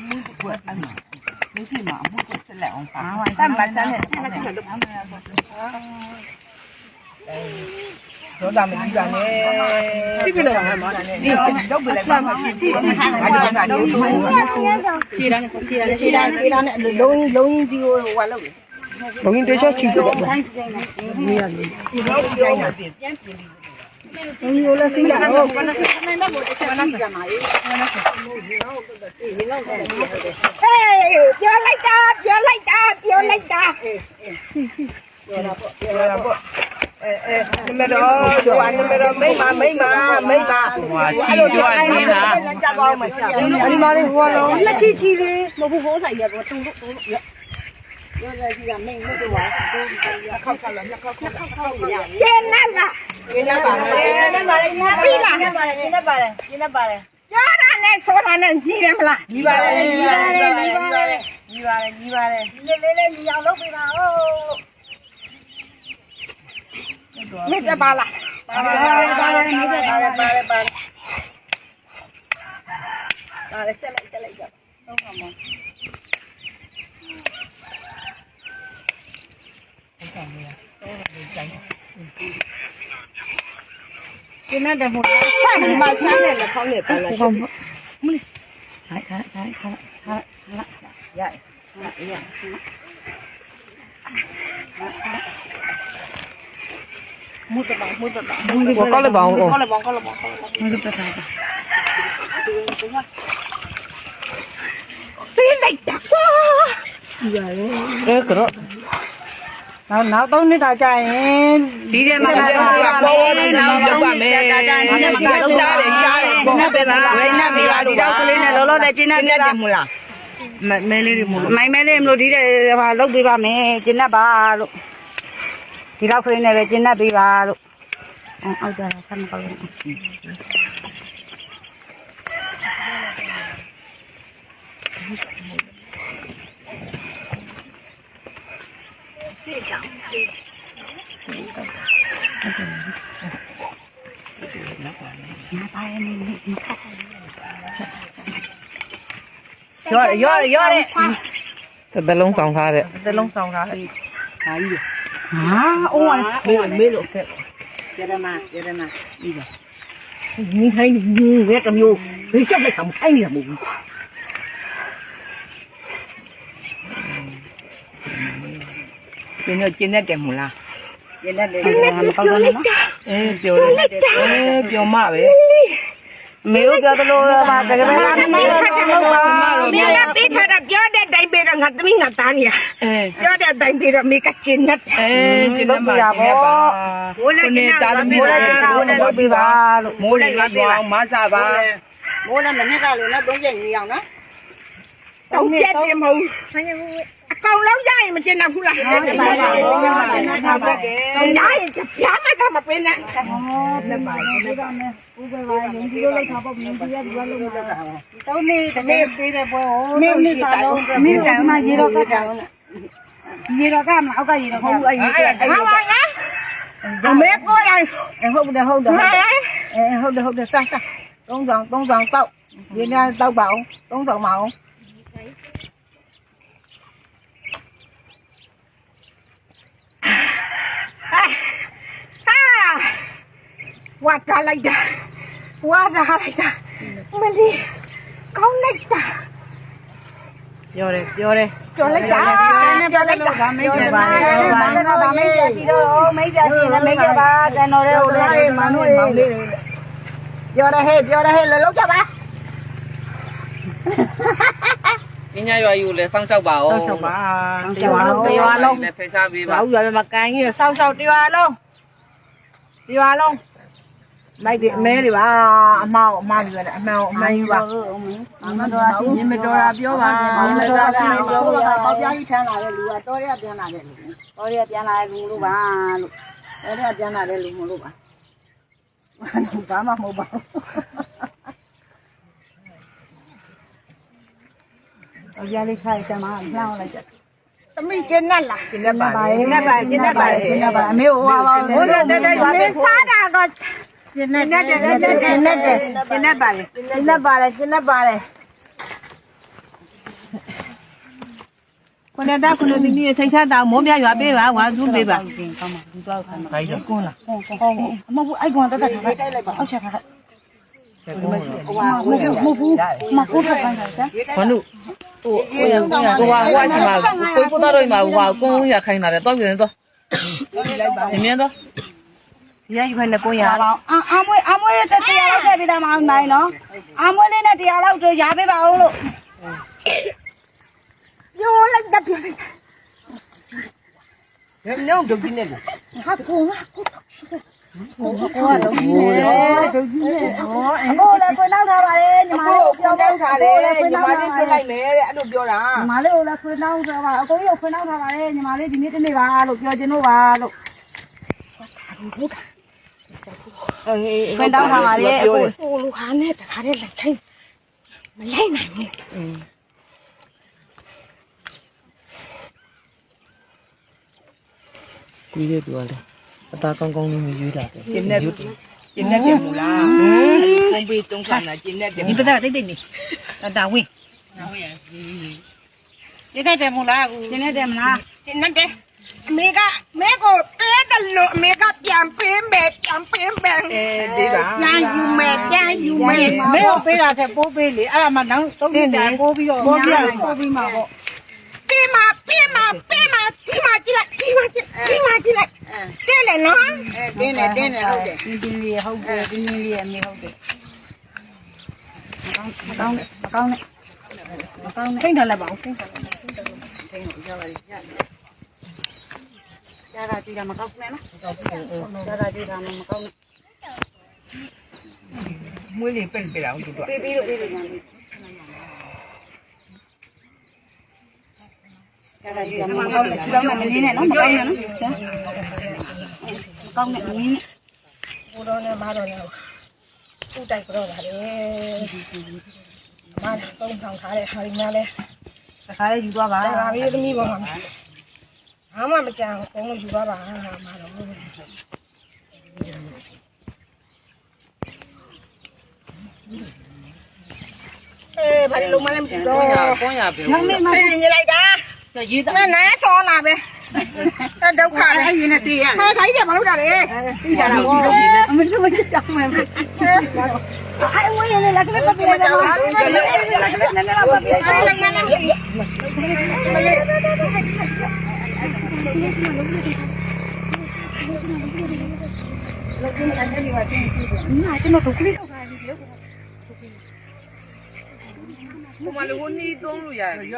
muy buat anak. Mesti mak buat selek orang pak. Tambah selek. Đó là mình đi ra nè. Đi cái đường hả mà? Đi, đâu bị lại mà. Đi cái đường hả? Đâu bị lại mà. Chị đang chị đang chị đang chị đang lôi lôi đi qua lâu. Lôi đi cho chị được. Đi đi. Đi đi. သားနဲ့လုံးလုံးလုံးကြီးကိုဟိုလောက်လေ။လုံးကြီးတွေ့ချချီတော့ဗျာ။ဒီရလေ။ဒီတော့ကြိုင်းတာပြန်ပြန်ပြီး။ဒီလိုလဲစိရတော့ဘာနဲ့မမမို့တက်နေကြမှာရေး။ဟေးပြောလိုက်တာပြောလိုက်တာပြောလိုက်တာ။ပြောတာပေါ့ပြောတာပေါ့အဲအဲနမတော်ဟိုနမတော်မိမမိမမိမဟိုချီကြွနေလားကြောက်အောင်မကြောက်ဒီမှာလေးဟိုလုံးလက်ချီချီလေးမဟုတ်ဘူးဟိုးဆိုင်ရတော့တုံလို့တုံလို့ ရပြောရစီကမိတ်မတော်ပါဘူးခောက်ဆက်လာခောက်ခောက်ခောက်ခောက်ရကျင်းနတ်လားကျင်းနတ်ပါမယ်ကျင်းနတ်ပါလေပြီလားကျင်းနတ်ပါလေကျင်းနတ်ပါလေကျင်းနတ်ပါလေပြောတာနဲ့ဆိုတာနဲ့ညီတယ်မလားညီပါတယ်ညီပါတယ်ညီပါတယ်ညီပါတယ်ညီပါတယ်ဒီလေးလေးလေးညီအောင်လုပ်ပေးပါဦးမိတ်ပါလားပါတယ်ပါတယ်မိတ်ပါတယ်ပါတယ်ပါတယ်ဒါလည်းဆက်လိုက်ဆက်လိုက်ကြဟုတ်ပါမကျင်းတဲ့ဟိုဟာဒီမှာဆန်းတယ်လ ည်းဖောင်းနေပါလားဟုတ်ပါခိုင်ခိုင်ခိုင်ခိုင်ခိုင်ရရမူတပါမူတပါဘောကောလည်းပေါင်းအောင်ကောလည်းဘောကောလည်းဘောမူတပါတာသေးလိုက်တာကွာအဲကတော့ နောက်နောက်သုံးနှစ်တာကြာရင်ဒီထဲမှာပေါ်ပေါ်နောက်တော့ပါမယ်ဒီထဲမှာရှားတယ်ရှားတယ်နတ်ပဲပါဝိနတ်ပဲပါဒီတော့ကလေးနဲ့လောလောတဲ့ကျင်းနဲ့တယ်မလားမဲလေးတွေမလို့မိုင်းမဲလေးမလို့ဒီတဲ့ဟာလုတ်ပေးပါမယ်ကျင်းနဲ့ပါလို့ဒီတော့ကလေးနဲ့ပဲကျင်းနဲ့ပေးပါလို့အောက်ကြတာဆမ်းမကောင်းဘူး ရောရောရောတဲ့တလုံးဆောင်ထားတဲ့တလုံးဆောင်ထားတယ်ဟာကြီးဟာအိုးရမေးမေးလို့ခဲ့ကျရမကျရမပြီးပါညီခိုင်းညီရဲ့တမျိုးဘေးချက်လိုက်ဆောင်ခိုင်း နေတာမဟုတ်ဘူးကျင်းတော့ကျင်းတတ်မလားကျင်းတတ်တယ်မကောင်းဘူးနော်အေးပြောလိုက်တယ်အေးပြောမှပဲမေတို့ပြောသလိုပါတကယ်ပဲလားမင်းကတော့ပါမင်းလည်းပေးထားတာပြောတဲ့တိုင်ပေးတော့ငါသမီးငါသားနေရအေးပြောတဲ့တိုင်ပေးတော့မိကကျင်းနဲ့အေးကျင်းတတ်ပါပေါ့ဘိုးလည်းကျင်းတာတာသမီးလည်းကျင်းတာလည်းလုပ်ပေးပါလို့မိုးလည်းရွာအောင်မစားပါမိုးလည်းမနေ့ကလိုနဲ့သုံးချက်ညီအောင်နော်တုံးချက်တယ်မဟုတ်အကောင်လုံးရရင်မကျင်းတော့ဘူးလားဟုတ် တယ်ပါပါဘုရားကျင်းတာပါရရင်ပြားမတော့မပင်းနဲ့သုံးနှစ်တကယ်ပေးတဲ့ပွဲကိုမင်းနှစ်သာလုံးမင်းကမှရေတော့ကရေတော့ကမအောက်ကရေတော့ဟုတ်အဲ့ရေဟာပါလားအမေကိုလိုက်ဟုတ်တယ်ဟုတ်တယ်အဲဟုတ်တယ်ဟုတ်တယ်စားစားသုံးဆောင်သုံးဆောင်တောက်ဒီနေ့တောက်ပါအောင်သုံးဆောင်ပါအောင် ဟာ ဝါတာလိုက်တာဝါတာလိုက်တာမလီကောင်းလိုက်တာပြောတယ်ပြောတယ်ပြောလိုက်တာပြောလိုက်တာမိတ်တယ်ပါလေပါလေပါမိတ်ရစီတော့မိတ်ရစီလည်းမိတ်ကြပါကျန်တော်တဲ့ဟိုလေးမနုရေးပြောတယ်ဟဲ့ပြောတယ်ဟဲ့လောလောကြပါညညရွာယူလဲစောင့်ကြောက်ပါဦးဟုတ်ပါတရားလုံးတရားလုံးလည်းဖိတ်စားပေးပါဘာလို့ရမကန်ကြီးဆောက်ဆောက်တရားလုံးတရားလုံး လိုက်တယ်အမဲတွေပါအမောင်အမောင်တွေလည်းအမှန်အမှန်ယူပါမတော်တာရှင်မတော်တာပြောပါမတော်တာရှင်ပြောပါပေါပြားကြီးထမ်းလာတဲ့လူကတော်ရပြန်လာတဲ့လူတော်ရပြန်လာတဲ့လူလို့ပါလို့တော်ရပြန်လာတဲ့လူမလို့ပါဘာမှမဟုတ်ပါဘူးအကြလေးခိုင်းစမ်းမလှမ်းလိုက်ကြသမီးကျင်းနဲ့လားကျင်းနေပါလေကျင်းနေပါကျင်းနေပါကျင်းနေပါအမေဟိုပါဘိုးလည်းတက်တက်ပါမင်းစားတာက ကျင်နဲ့ကျင်နဲ့ကျင်နဲ့ကျင်နဲ့ပါလေကျင်နဲ့ပါလေကျင်နဲ့ပါလေကိုလည်းတခုလို့ဒီနေ့ထိုင်ချတာမိုးပြရွာပေးပါဝါသူပေးပါကောင်းပါဘူးတော့ခိုင်းပါကွန်းလားကွန်းကွန်းအမဘူးအိုက်ကွန်းတက်တက်ထားလိုက်အောက်ချထားလိုက်ဝါမဟုတ်မဟုတ်မဟုတ်ခိုင်းတာဘာလို့ဟိုဟိုဟိုဝါရှိမှာကိုပိုးတော့မှာဟိုကွန်းရခိုင်းတာလေတော့ပြန်တော့မြင်တော့ ရယူခွနဲ့ကွန်းရရအောင်အအမွေးအမွေးတတရားလောက်ထည့်ပေးတာမအောင်နိုင်နော်အမွေးလေးနဲ့တရားလောက်တော့ရပေးပါအောင်လို့ပြောလိုက်တာပြောလိုက်ဘယ်လုံးဒုတ်ကြီးနဲ့လဲဟာကိုကကိုကတော့ဒုကြီးနဲ့ဒုကြီးနဲ့ဟောအမိုးလည်းခွေနောက်ထားပါလေညီမကိုလေးပြောင်းထားတယ်ညီမလေးပြလိုက်မယ်တဲ့အဲ့လိုပြောတာညီမလေးကိုလည်းခွေနောက်ထားပါအကိုကြီးကိုခွေနောက်ထားပါလေညီမလေးဒီနေ့တနေ့ပါလို့ပြောချင်လို့ပါလို့ အေးခွေနောက်ထားပါလေအကိုကိုလူဟာနဲ့တခါတည်းလိုက်ခိုင်းမလိုက်နိုင်ဘူးပြီးတဲ့သူကလေအသားကောင်းကောင်းလေးမရွေးတာတယ်ကျင်းနဲ့ကျင်းနဲ့ပြင်မလားဟမ်ဘုံပေးတုံးခါနာကျင်းနဲ့ပြင်ဒီပဒတိတ်တိတ်နေတာဝင်းဒီတဲ့တယ်မလားကူဒီနဲ့တယ်မလားကျင်းနဲ့ အမေကမဲကိုပေးတယ်လို့အမေကပြန်ပေးမယ်ပြန်ပေးမယ်အဲဒီပါပြန်ယူမယ်ပြန်ယူမယ်မေကိုပေးတာတဲ့ပိုးပေးလေအဲ့ဒါမှနောက်သုံးနှစ်ကြာပိုးပြီးတော့ပိုးပြပိုးပြီးမှာပေါ့ပေးမှာပေးမှာပေးမှာဒီမှာကြည့်လိုက်ဒီမှာကြည့်ဒီမှာကြည့်လိုက်တဲ့လေနော်တင်းတယ်တင်းတယ်ဟုတ်တယ်တင်းတင်းလေးဟုတ်တယ်တင်းတင်းလေးအမေဟုတ်တယ်မကောင်းမကောင်းနဲ့မကောင်းနဲ့ဖိတ်ထားလိုက်ပါဦးဖိတ်ထားလိုက်ဖိတ်ထားလိုက်ဖိတ်ရပါ ရရတာကြည့်တာမကောင်းနဲ့နော်ရတာကြည့်တာမကောင်းနဲ့မွေးလေးပင့်ပြအောင်သူတို့ပေးပြီးလို့ပေးလို့ညာလေးရတာကြည့်တာမကောင်းနဲ့စီတော့မနေနဲ့နော်မကောင်းနဲ့နော်မကောင်းနဲ့မင်းနဲ့ကိုတော့နဲ့မတော့နဲ့သူ့တိုက်ကြတော့ပါလေမတော့ထောင်ထားတဲ့ဟာဒီများလဲတခါလေးယူသွားပါဒါပါပြီသမီးပေါ်မှာ ဘာမှမကြံဘူးလို့ယူပါပါဟာမတော့အေးဘာလို့မလဲမသိတော့ကွန်းရကွန်းရပြောမမေမသိနေလိုက်တာရေးတာနဲ့နဲဆောလာပဲအဲဒုက္ခပဲအဲ့ရင်နဲ့စီရဟဲ့ခိုင်းတယ်မလုပ်တာလေစီရတာဘောအမေတို့မကြမ်းမယ်အဲ့ဝေးရင်လည်းလက်ကလေးပတ်ပြရတယ်နော်လက်ကလေးနည်းနည်းပတ်ပြရ အဲ့လည်းမနဲ့မလေး နာကျွန်တော်တို့ကလေးတော့ဟိုမှာလေဟိုနီးသုံးလို့ရတယ်